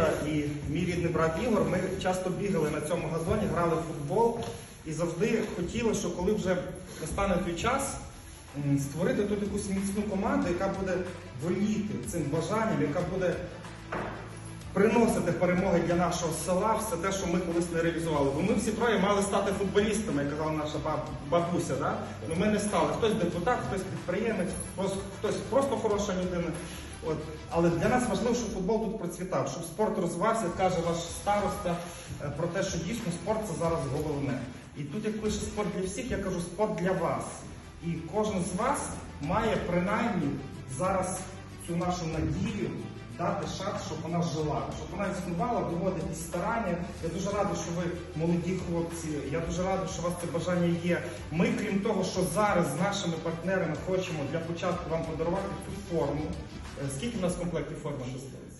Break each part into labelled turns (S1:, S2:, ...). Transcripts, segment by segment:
S1: Юра і мій рідний брат Ігор, ми часто бігали на цьому газоні, грали в футбол і завжди хотіли, що коли вже настане той час, створити тут якусь міцну команду, яка буде воліти цим бажанням, яка буде приносити перемоги для нашого села, все те, що ми колись не реалізували. Бо ми всі троє мали стати футболістами, як казала наша баб- бабуся. Да? Ну ми не стали. Хтось депутат, хтось підприємець, хтось просто хороша людина. От. Але для нас важливо, щоб футбол тут процвітав, щоб спорт розвивався, каже ваш староста е, про те, що дійсно спорт це зараз головне. І тут, як пише спорт для всіх, я кажу спорт для вас. І кожен з вас має принаймні зараз цю нашу надію дати шанс, щоб вона жила, щоб вона існувала, доводити старання. Я дуже радий, що ви молоді хлопці. Я дуже радий, що у вас це бажання є. Ми, крім того, що зараз з нашими партнерами хочемо для початку вам подарувати цю форму. Е, Скільки в нас комплектів форми?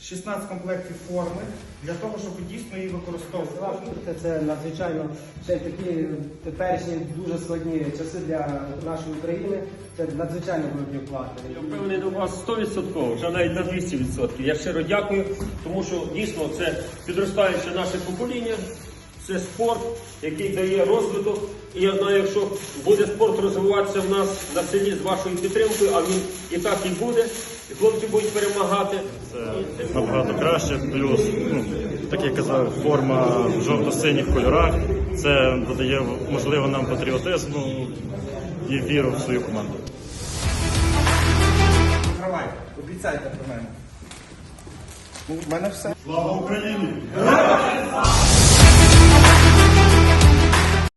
S1: 16 комплектів форми для того, щоб дійсно її використовувати.
S2: Це, надзвичайно ще такі теперішні дуже складні часи для нашої України. Це надзвичайно великі оплати.
S3: Я впевнений до вас 100%, вже навіть на 200%. Я щиро дякую, тому що дійсно це підростаюче наше покоління, це спорт, який дає розвиток. І я знаю, якщо буде спорт розвиватися в нас на селі з вашою підтримкою, а він і так і буде, і хлопці будуть перемагати.
S4: Це набагато краще. Плюс, ну, так як казав, форма в жовто-синіх кольорах. Це додає можливо нам патріотизму і віру в свою команду.
S1: Тривай, обіцяйте про мене. В мене все.
S4: Слава Україні!